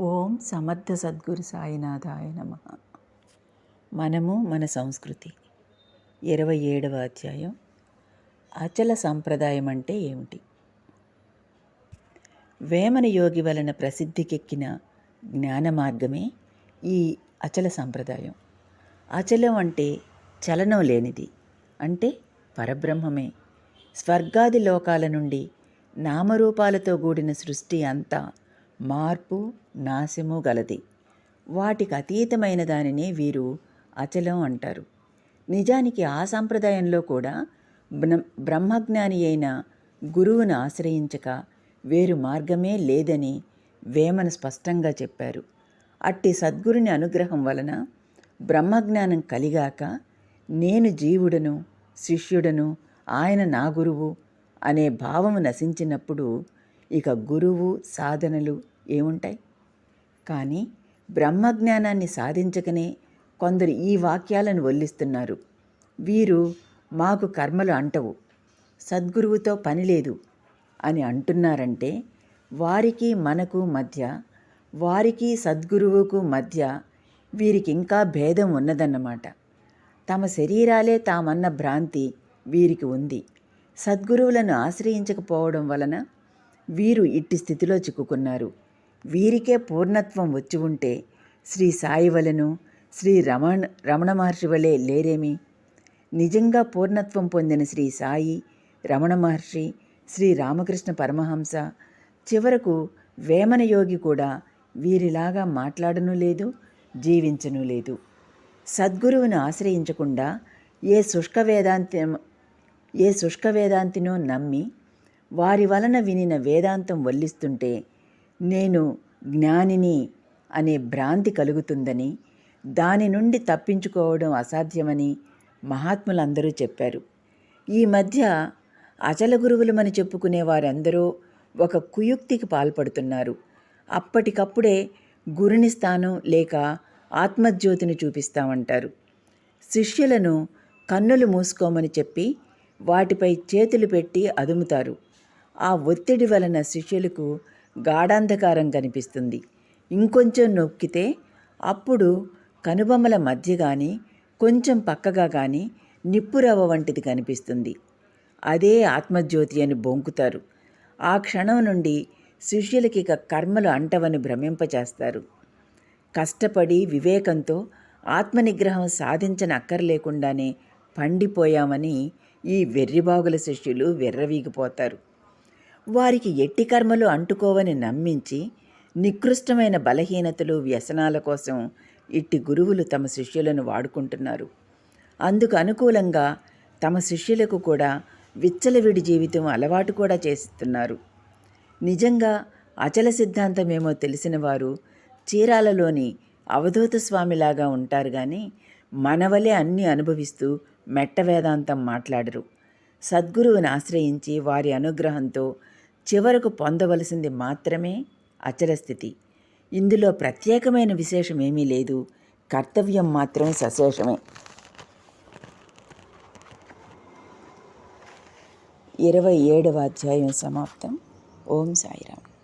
ఓం సమర్థ సద్గురు సాయినాథాయ నమ. మనము మన సంస్కృతి. ఇరవై ఏడవ అధ్యాయం. అచల సంప్రదాయం అంటే ఏమిటి? వేమన యోగి వలన ప్రసిద్ధికెక్కిన జ్ఞాన మార్గమే ఈ అచల సంప్రదాయం. అచలం అంటే చలనం లేనిది అంటే పరబ్రహ్మమే. స్వర్గాది లోకాల నుండి నామరూపాలతో కూడిన సృష్టి అంతా మార్పు నాశము గలది. వాటికి అతీతమైన దానినే వీరు అచలం అంటారు. నిజానికి ఆ సంప్రదాయంలో కూడా బ్రహ్మజ్ఞాని అయిన గురువును ఆశ్రయించక వేరు మార్గమే లేదని వేమన స్పష్టంగా చెప్పారు. అట్టి సద్గురుని అనుగ్రహం వలన బ్రహ్మజ్ఞానం కలిగాక నేను జీవుడను శిష్యుడను ఆయన నా గురువు అనే భావము నశించినప్పుడు ఇక గురువు సాధనలు ఏముంటాయి? కానీ బ్రహ్మజ్ఞానాన్ని సాధించకనే కొందరు ఈ వాక్యాలను వల్లిస్తున్నారు. వీరు మాకు కర్మలు అంటవు సద్గురువుతో పని లేదు అని అంటున్నారంటే వారికి మనకు మధ్య వారికి సద్గురువుకు మధ్య వీరికి ఇంకా భేదం ఉన్నదన్నమాట. తమ శరీరాలే తామన్న భ్రాంతి వీరికి ఉంది. సద్గురువులను ఆశ్రయించకపోవడం వలన వీరు ఇట్టి స్థితిలో చిక్కుకున్నారు. వీరికే పూర్ణత్వం వచ్చి ఉంటే శ్రీ సాయి వలను శ్రీ రమణ రమణ మహర్షి వలె లేరేమి? నిజంగా పూర్ణత్వం పొందిన శ్రీ సాయి రమణ మహర్షి శ్రీ రామకృష్ణ పరమహంస చివరకు వేమన యోగి కూడా వీరిలాగా మాట్లాడను లేదు జీవించను లేదు. సద్గురువును ఆశ్రయించకుండా ఏ శుష్క వేదాంతి ఏ శుష్క వేదాంతినో నమ్మి వారి వలన వినిన వేదాంతం వల్లిస్తుంటే నేను జ్ఞానిని అనే భ్రాంతి కలుగుతుందని దాని నుండి తప్పించుకోవడం అసాధ్యమని మహాత్ములందరూ చెప్పారు. ఈ మధ్య అచల గురువులమని చెప్పుకునే వారందరూ ఒక కుయుక్తికి పాల్పడుతున్నారు. అప్పటికప్పుడే గురుని స్థానం లేక ఆత్మజ్యోతిని చూపిస్తామంటారు. శిష్యులను కన్నులు మూసుకోమని చెప్పి వాటిపై చేతులు పెట్టి అదుముతారు. ఆ ఒత్తిడి వలన శిష్యులకు గాఢాంధకారం కనిపిస్తుంది. ఇంకొంచెం నొక్కితే అప్పుడు కనుబొమ్మల మధ్య కానీ కొంచెం పక్కగా కానీ నిప్పురవ్వ వంటిది కనిపిస్తుంది. అదే ఆత్మజ్యోతి అని బొంకుతారు. ఆ క్షణం నుండి శిష్యులకి ఇక కర్మలు అంటవని భ్రమింపచేస్తారు. కష్టపడి వివేకంతో ఆత్మనిగ్రహం సాధించనక్కర్లేకుండానే పండిపోయామని ఈ వెర్రిబాగుల శిష్యులు వెర్రవీగిపోతారు. వారికి ఎట్టి కర్మలు అంటుకోవని నమ్మించి నికృష్టమైన బలహీనతలు వ్యసనాల కోసం ఇట్టి గురువులు తమ శిష్యులను వాడుకుంటున్నారు. అందుకు అనుకూలంగా తమ శిష్యులకు కూడా విచ్చలవిడి జీవితం అలవాటు కూడా చేస్తున్నారు. నిజంగా అచల సిద్ధాంతమేమో తెలిసిన వారు చీరాలలోని అవధూత స్వామిలాగా ఉంటారు కానీ మనవలే అన్నీ అనుభవిస్తూ మెట్ట వేదాంతం మాట్లాడరు. సద్గురువుని ఆశ్రయించి వారి అనుగ్రహంతో చివరకు పొందవలసింది మాత్రమే అచరస్థితి ఇందులో ప్రత్యేకమైన విశేషం ఏమీ లేదు. కర్తవ్యం మాత్రం సశేషమే. ఇరవై ఏడవ అధ్యాయం సమాప్తం. ఓం సాయిరామ్.